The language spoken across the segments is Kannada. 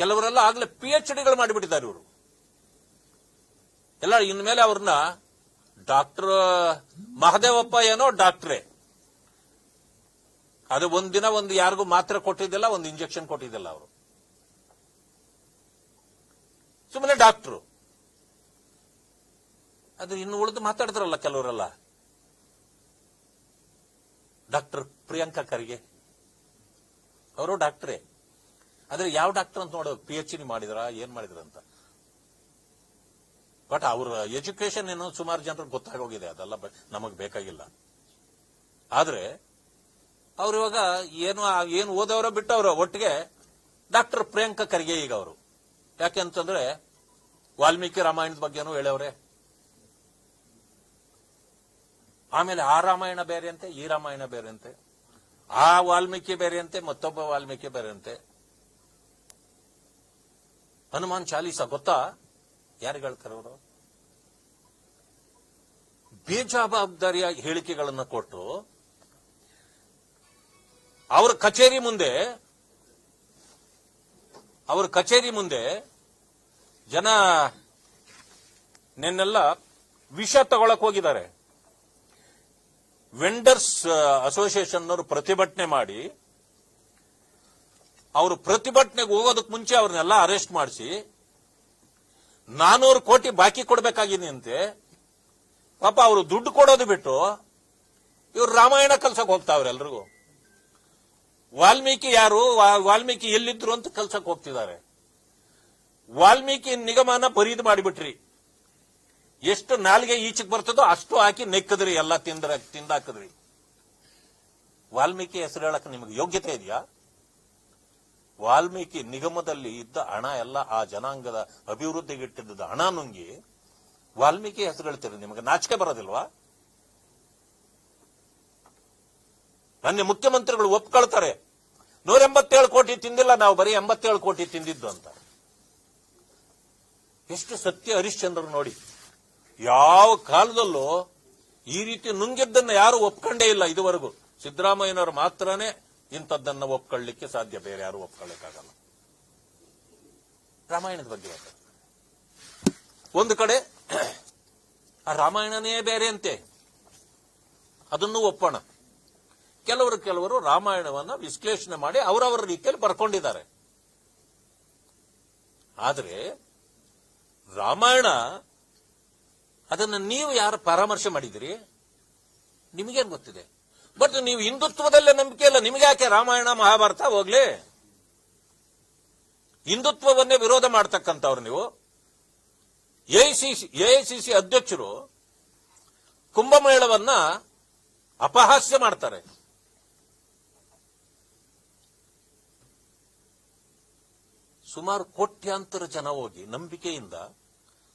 ಕೆಲವರೆಲ್ಲ ಆಗಲೇ ಪಿ ಎಚ್ ಡಿಗಳು ಮಾಡಿಬಿಟ್ಟಿದ್ದಾರೆ ಇವರು. ಎಲ್ಲ ಇನ್ಮೇಲೆ ಅವ್ರನ್ನ ಡಾಕ್ಟರ್ ಮಹದೇವಪ್ಪ ಏನೋ ಡಾಕ್ಟ್ರೇ. ಅದು ಒಂದಿನ ಒಂದು ಯಾರಿಗೂ ಮಾತ್ರೆ ಕೊಟ್ಟಿದ್ದಿಲ್ಲ, ಒಂದು ಇಂಜೆಕ್ಷನ್ ಕೊಟ್ಟಿದ್ದಿಲ್ಲ ಅವರು. ಸುಮ್ಮನೆ ಡಾಕ್ಟ್ರು. ಅದು ಇನ್ನು ಉಳಿದು ಮಾತಾಡ್ತಾರಲ್ಲ ಕೆಲವರೆಲ್ಲ. ಡಾಕ್ಟರ್ ಪ್ರಿಯಾಂಕಾ ಖರ್ಗೆ. ಅವರು ಡಾಕ್ಟ್ರೇ. ಆದ್ರೆ ಯಾವ ಡಾಕ್ಟರ್ ಅಂತ ನೋಡೋ ಪಿ ಎಚ್ ಡಿ ಮಾಡಿದ್ರ, ಏನ್ ಮಾಡಿದ್ರ ಅಂತ. ಬಟ್ ಅವ್ರ ಎಜುಕೇಶನ್ ಏನು ಸುಮಾರು ಜನರಿಗೆ ಗೊತ್ತಾಗೋಗಿದೆ, ಅದೆಲ್ಲ ನಮಗ್ ಬೇಕಾಗಿಲ್ಲ. ಆದ್ರೆ, ಅವ್ರು ಇವಾಗ ಏನು ಏನು ಓದವರ ಬಿಟ್ಟವ್ರ, ಒಟ್ಟಿಗೆ ಡಾಕ್ಟರ್ ಪ್ರಿಯಾಂಕಾ ಖರ್ಗೆ ಈಗ ಅವರು. ಯಾಕೆ ಅಂತಂದ್ರೆ, ವಾಲ್ಮೀಕಿ ರಾಮಾಯಣದ ಬಗ್ಗೆನೂ ಹೇಳವ್ರೆ. ಆಮೇಲೆ ಆ ರಾಮಾಯಣ ಬೇರೆ ಅಂತೆ, ಈ ರಾಮಾಯಣ ಬೇರೆ ಅಂತೆ. ಆ ವಾಲ್ಮೀಕಿ ಬೇರೆಯಂತೆ ಮತ್ತೊಬ್ಬ ವಾಲ್ಮೀಕಿ ಬೇರೆ ಅಂತೆ. ಹನುಮಾನ್ ಚಾಲೀಸ ಗೊತ್ತಾ? ಯಾರಿಗೆ ಹೇಳ್ತಾರವರು ಬೇಜವಾಬ್ದಾರಿಯ ಹೇಳಿಕೆಗಳನ್ನು ಕೊಟ್ಟು ಅವರ ಕಚೇರಿ ಮುಂದೆ, ಅವರ ಕಚೇರಿ ಮುಂದೆ ಜನ ನಿನ್ನೆಲ್ಲ ವಿಷ ತಗೊಳಕ್ ಹೋಗಿದ್ದಾರೆ. ವೆಂಡರ್ಸ್ ಅಸೋಸಿಯೇಷನ್ ಅವರು ಪ್ರತಿಭಟನೆ ಮಾಡಿ ಅವರು ಪ್ರತಿಭಟನೆಗೆ ಹೋಗೋದಕ್ಕೆ ಮುಂಚೆ ಅವ್ರನ್ನೆಲ್ಲ ಅರೆಸ್ಟ್ ಮಾಡಿಸಿ ನಾನೂರು ಕೋಟಿ ಬಾಕಿ ಕೊಡಬೇಕಾಗಿದೆ ಅಂತೆ ಪಾಪ ಅವರು ದುಡ್ಡು ಕೊಡೋದು ಬಿಟ್ಟು ಇವ್ರು ರಾಮಾಯಣ ಕಲ್ಸಕ್ ಹೋಗ್ತಾವ್ರೆ ಎಲ್ರಿಗೂ. ವಾಲ್ಮೀಕಿ ಯಾರು? ವಾಲ್ಮೀಕಿ ಎಲ್ಲಿದ್ರು ಅಂತ ಕಲ್ಸಕ್ ಹೋಗ್ತಿದ್ದಾರೆ. ವಾಲ್ಮೀಕಿ ನಿಗಮನ ಬರೀದ್ ಮಾಡಿಬಿಟ್ರಿ. ಎಷ್ಟು ನಾಲ್ಗೆ ಈಚೆಗೆ ಬರ್ತದೋ ಅಷ್ಟು ಹಾಕಿ ನೆಕ್ಕದ್ರಿ, ಎಲ್ಲ ತಿಂದ್ರ, ತಿಂದಾಕದ್ರಿ. ವಾಲ್ಮೀಕಿ ಹೆಸರು ಹೇಳಕ್ ನಿಮಗೆ ಯೋಗ್ಯತೆ ಇದೆಯಾ? ವಾಲ್ಮೀಕಿ ನಿಗಮದಲ್ಲಿ ಇದ್ದ ಹಣ ಎಲ್ಲ ಆ ಜನಾಂಗದ ಅಭಿವೃದ್ಧಿಗೆ ಇಟ್ಟಿದ್ದ ಹಣ ನುಂಗಿ ವಾಲ್ಮೀಕಿ ಹೆಸರು ಹೇಳ್ತೀರಿ ನಿಮಗೆ ನಾಚಿಕೆ ಬರೋದಿಲ್ವಾ? ಮೊನ್ನೆ ಮುಖ್ಯಮಂತ್ರಿಗಳು ಒಪ್ಕೊಳ್ತಾರೆ ನೂರ ಎಂಬತ್ತೇಳು ಕೋಟಿ ತಿಂದಿಲ್ಲ, ನಾವು ಬರೀ ಎಂಬತ್ತೇಳು ಕೋಟಿ ತಿಂದಿದ್ದು ಅಂತ. ಎಷ್ಟು ಸತ್ಯ ಹರಿಶ್ಚಂದ್ರ ನೋಡಿ. ಯಾವ ಕಾಲದಲ್ಲೂ ಈ ರೀತಿ ನುಂಗಿದ್ದನ್ನ ಯಾರು ಒಪ್ಕೊಂಡೇ ಇಲ್ಲ ಇದುವರೆಗೂ. ಸಿದ್ದರಾಮಯ್ಯನವರು ಮಾತ್ರನೇ ಇಂಥದ್ದನ್ನ ಒಪ್ಕೊಳ್ಳಿಕ್ಕೆ ಸಾಧ್ಯ, ಬೇರೆ ಯಾರು ಒಪ್ಕೊಳ್ಳಿಕ್ಕಾಗಲ್ಲ. ರಾಮಾಯಣದ ಬಗ್ಗೆ ಒಂದು ಕಡೆ, ಆ ರಾಮಾಯಣನೇ ಬೇರೆ ಅಂತೆ. ಅದನ್ನು ಒಪ್ಪೋಣ. ಕೆಲವರು ಕೆಲವರು ರಾಮಾಯಣವನ್ನ ವಿಶ್ಲೇಷಣೆ ಮಾಡಿ ಅವರವರ ರೀತಿಯಲ್ಲಿ ಬರ್ಕೊಂಡಿದ್ದಾರೆ. ಆದರೆ, ರಾಮಾಯಣ, ಅದನ್ನು ನೀವು ಯಾರು ಪರಾಮರ್ಶೆ ಮಾಡಿದಿರಿ? ನಿಮಗೇನು ಗೊತ್ತಿದೆ? ಬಟ್ ನೀವು ಹಿಂದುತ್ವದಲ್ಲೇ ನಂಬಿಕೆ ಇಲ್ಲ. ನಿಮ್ಗೆ ಯಾಕೆ ರಾಮಾಯಣ, ಮಹಾಭಾರತ? ಹೋಗ್ಲಿ. ಹಿಂದುತ್ವವನ್ನೇ ವಿರೋಧ ಮಾಡ್ತಕ್ಕಂಥವ್ರು ನೀವು. ಎಐಸಿಸಿ ಅಧ್ಯಕ್ಷರು ಕುಂಭಮೇಳವನ್ನ ಅಪಹಾಸ್ಯ ಮಾಡ್ತಾರೆ. ಸುಮಾರು ಕೋಟ್ಯಾಂತರ ಜನ ಹೋಗಿ ನಂಬಿಕೆಯಿಂದ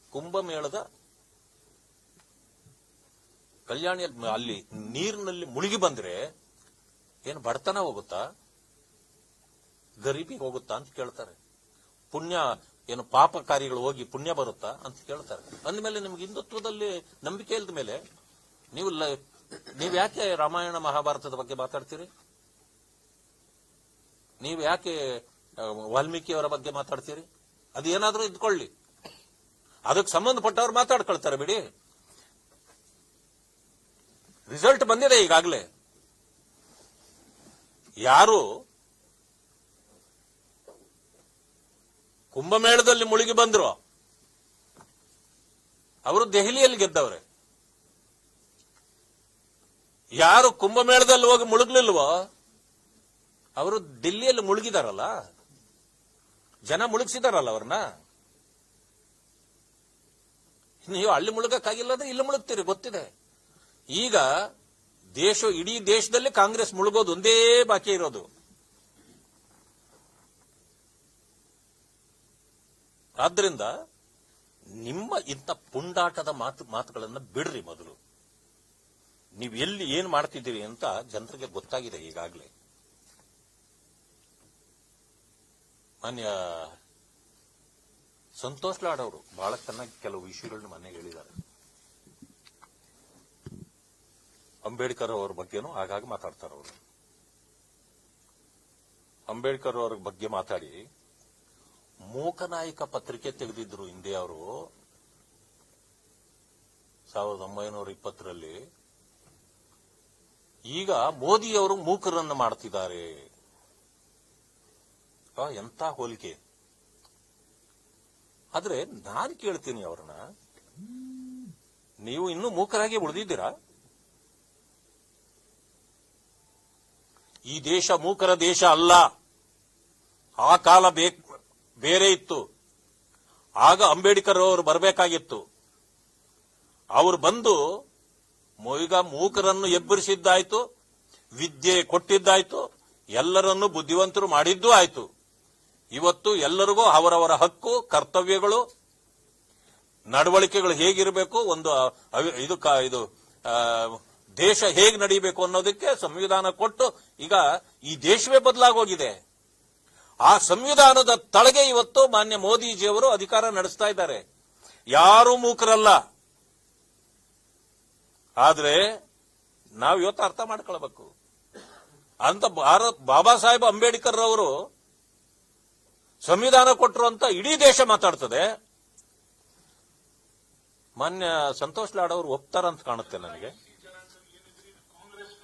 ಕುಂಭಮೇಳದ ಕಲ್ಯಾಣಿ ಅಲ್ಲಿ ನೀರಿನಲ್ಲಿ ಮುಳುಗಿ ಬಂದ್ರೆ ಏನು ಬಡತನ ಹೋಗುತ್ತಾ? ಗರೀಬಿ ಹೋಗುತ್ತಾ ಅಂತ ಕೇಳ್ತಾರೆ. ಪುಣ್ಯ ಏನು ಪಾಪ ಕಾರ್ಯಗಳು ಹೋಗಿ ಪುಣ್ಯ ಬರುತ್ತಾ ಅಂತ ಕೇಳ್ತಾರೆ. ಅಂದಮೇಲೆ ನಿಮ್ಗೆ ಹಿಂದುತ್ವದಲ್ಲಿ ನಂಬಿಕೆ ಇಲ್ಲದ ಮೇಲೆ ನೀವು ನೀವು ಯಾಕೆ ರಾಮಾಯಣ ಮಹಾಭಾರತದ ಬಗ್ಗೆ ಮಾತಾಡ್ತೀರಿ? ನೀವು ಯಾಕೆ ವಾಲ್ಮೀಕಿಯವರ ಬಗ್ಗೆ ಮಾತಾಡ್ತೀರಿ? ಅದು ಏನಾದರೂ ಇದ್ಕೊಳ್ಳಿ. ಅದಕ್ಕೆ ಸಂಬಂಧಪಟ್ಟವ್ರು ಮಾತಾಡ್ಕೊಳ್ತಾರೆ ಬಿಡಿ. ರಿಸಲ್ಟ್ ಬಂದಿದೆ ಈಗಾಗಲೇ. ಯಾರು ಕುಂಭಮೇಳದಲ್ಲಿ ಮುಳುಗಿ ಬಂದ್ರು? ಅವರು ದೆಹಲಿಯಲ್ಲಿ ಗೆದ್ದವ್ರೆ. ಯಾರು ಕುಂಭಮೇಳದಲ್ಲಿ ಹೋಗಿ ಮುಳುಗ್ಲಿಲ್ವೋ? ಅವರು ದಿಲ್ಲಿಯಲ್ಲಿ ಮುಳುಗಿದಾರಲ್ಲ? ಜನ ಮುಳುಗಿಸಿದಾರಲ್ಲ ಅವ್ರನ್ನ? ನೀವು ಅಲ್ಲಿ ಮುಳುಗಕ್ಕಾಗಿಲ್ಲದ್ರೆ ಇಲ್ಲಿ ಮುಳುಗ್ತೀರಿ, ಗೊತ್ತಿದೆ. ಈಗ ದೇಶ, ಇಡೀ ದೇಶದಲ್ಲಿ ಕಾಂಗ್ರೆಸ್ ಮುಳುಗೋದು ಒಂದೇ ಬಾಕಿ ಇರೋದು. ಆದ್ರಿಂದ ನಿಮ್ಮ ಇಂಥ ಪುಂಡಾಟದ ಮಾತು, ಮಾತುಗಳನ್ನು ಬಿಡ್ರಿ ಮೊದಲು. ನೀವು ಎಲ್ಲಿ ಏನ್ ಮಾಡ್ತಿದ್ದೀರಿ ಅಂತ ಜನರಿಗೆ ಗೊತ್ತಾಗಿದೆ ಈಗಾಗಲೇ. ಮಾನ್ಯ ಸಂತೋಷ್ ಲಾಡ್ ಅವರು ಬಹಳ ಚೆನ್ನಾಗಿ ಕೆಲವು ವಿಷಯಗಳನ್ನ ಮನೆಗೆ ಹೇಳಿದ್ದಾರೆ. ಅಂಬೇಡ್ಕರ್ ಅವರ ಬಗ್ಗೆನೂ ಆಗಾಗ ಮಾತಾಡ್ತಾರೆ ಅವರು. ಅಂಬೇಡ್ಕರ್ ಅವರ ಬಗ್ಗೆ ಮಾತಾಡಿ ಮೂಕನಾಯಕ ಪತ್ರಿಕೆ ತೆಗೆದಿದ್ರು ಹಿಂದೆ ಅವರು, ಸಾವಿರದ ಒಂಬೈನೂರ ಇಪ್ಪತ್ತರಲ್ಲಿ. ಈಗ ಮೋದಿಯವರು ಮೂಕರನ್ನು ಮಾಡ್ತಿದ್ದಾರೆ. ಎಂತ ಹೋಲಿಕೆ. ಆದ್ರೆ ನಾನು ಕೇಳ್ತೀನಿ ಅವ್ರನ್ನ. ನೀವು ಇನ್ನೂ ಮೂಕರಾಗಿ ಉಳಿದಿದ್ದೀರಾ? ಈ ದೇಶ ಮೂಕರ ದೇಶ ಅಲ್ಲ. ಆ ಕಾಲ ಬೇರೆ ಇತ್ತು. ಆಗ ಅಂಬೇಡ್ಕರ್ ಅವರು ಬರಬೇಕಾಗಿತ್ತು. ಅವರು ಬಂದು ಈಗ ಮೂಕರನ್ನು ಎಬ್ಬರಿಸಿದ್ದಾಯ್ತು, ವಿದ್ಯೆ ಕೊಟ್ಟಿದ್ದಾಯ್ತು, ಎಲ್ಲರನ್ನು ಬುದ್ಧಿವಂತರು ಮಾಡಿದ್ದೂ ಆಯ್ತು. ಇವತ್ತು ಎಲ್ಲರಿಗೂ ಅವರವರ ಹಕ್ಕು, ಕರ್ತವ್ಯಗಳು, ನಡವಳಿಕೆಗಳು ಹೇಗಿರಬೇಕು, ಒಂದು ಇದು ಇದು ದೇಶ ಹೇಗೆ ನಡೀಬೇಕು ಅನ್ನೋದಕ್ಕೆ ಸಂವಿಧಾನ ಕೊಟ್ಟು ಈಗ ಈ ದೇಶವೇ ಬದಲಾಗೋಗಿದೆ. ಆ ಸಂವಿಧಾನದ ತಳಗೆ ಇವತ್ತು ಮಾನ್ಯ ಮೋದಿಜಿಯವರು ಅಧಿಕಾರ ನಡೆಸ್ತಾ ಇದ್ದಾರೆ. ಯಾರು ಮೂಕರಲ್ಲ. ಆದ್ರೆ ನಾವು ಇವತ್ತು ಅರ್ಥ ಮಾಡ್ಕೊಳ್ಬೇಕು. ಅಂತ ಭಾರತ್ ಬಾಬಾ ಸಾಹೇಬ್ ಅಂಬೇಡ್ಕರ್ ಅವರು ಸಂವಿಧಾನ ಕೊಟ್ಟರು ಅಂತ ಇಡೀ ದೇಶ ಮಾತಾಡ್ತದೆ. ಮಾನ್ಯ ಸಂತೋಷ್ ಲಾಡ್ ಅವರು ಒಪ್ತಾರಂತ ಕಾಣುತ್ತೆ ನನಗೆ.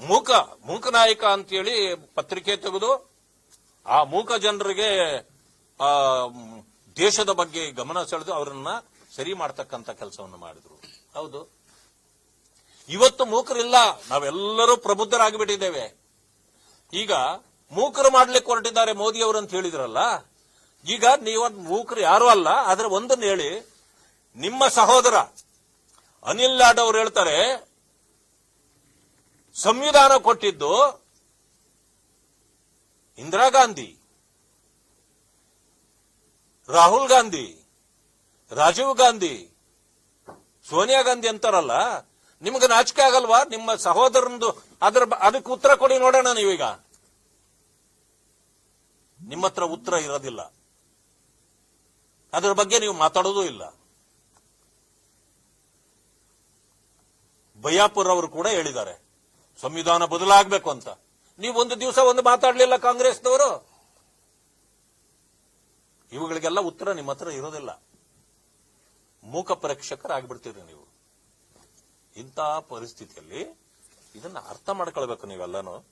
ಮೂಕ ಮೂಕ ನಾಯಕ ಅಂತೇಳಿ ಪತ್ರಿಕೆ ತೆಗೆದು ಆ ಮೂಕ ಜನರಿಗೆ, ಆ ದೇಶದ ಬಗ್ಗೆ ಗಮನ ಸೆಳೆದು ಅವರನ್ನ ಸರಿ ಮಾಡತಕ್ಕಂತ ಕೆಲಸವನ್ನು ಮಾಡಿದ್ರು. ಹೌದು. ಇವತ್ತು ಮೂಕರಿಲ್ಲ. ನಾವೆಲ್ಲರೂ ಪ್ರಬುದ್ಧರಾಗಿಬಿಟ್ಟಿದ್ದೇವೆ. ಈಗ ಮೂಕರು ಮಾಡ್ಲಿಕ್ಕೆ ಹೊರಟಿದ್ದಾರೆ ಮೋದಿ ಅವರು ಅಂತ ಹೇಳಿದ್ರಲ್ಲ, ಈಗ ನೀವು ಮೂಕರು ಯಾರು ಅಲ್ಲ, ಆದ್ರೆ ಒಂದನ್ನು ಹೇಳಿ, ನಿಮ್ಮ ಸಹೋದರ ಅನಿಲ್ ಲಾಡ್ ಅವರು ಹೇಳ್ತಾರೆ ಸಂವಿಧಾನ ಕೊಟ್ಟಿದ್ದು ಇಂದಿರಾ ಗಾಂಧಿ, ರಾಹುಲ್ ಗಾಂಧಿ, ರಾಜೀವ್ ಗಾಂಧಿ, ಸೋನಿಯಾ ಗಾಂಧಿ ಅಂತಾರಲ್ಲ, ನಿಮ್ಗೆ ನಾಚಿಕೆ ಆಗಲ್ವಾ? ನಿಮ್ಮ ಸಹೋದರನದು, ಅದ್ರ ಅದಕ್ಕೆ ಉತ್ತರ ಕೊಡಿ ನೋಡೋಣ ನೀವೀಗ. ನಿಮ್ಮ ಹತ್ರ ಉತ್ತರ ಇರೋದಿಲ್ಲ. ಅದರ ಬಗ್ಗೆ ನೀವು ಮಾತಾಡೋದೂ ಇಲ್ಲ. ಬಯ್ಯಾಪುರ್ ಅವರು ಕೂಡ ಹೇಳಿದ್ದಾರೆ. ಸಂವಿಧಾನ ಬದಲಾಗಬೇಕು ಅಂತ. ನೀವು ಒಂದು ದಿವಸ ಒಂದು ಮಾತಾಡಲಿಲ್ಲ ಕಾಂಗ್ರೆಸ್ನವರು? ಇವುಗಳಿಗೆಲ್ಲ ಉತ್ತರ ನಿಮ್ಮ ಹತ್ರ ಇರೋದಿಲ್ಲ. ಮೂಕ ಪ್ರೇಕ್ಷಕರಾಗ್ಬಿಡ್ತೀರಿ ನೀವು. ಇಂತಹ ಪರಿಸ್ಥಿತಿಯಲ್ಲಿ ಇದನ್ನ ಅರ್ಥ ಮಾಡ್ಕೊಳ್ಬೇಕು ನೀವೆಲ್ಲನೂ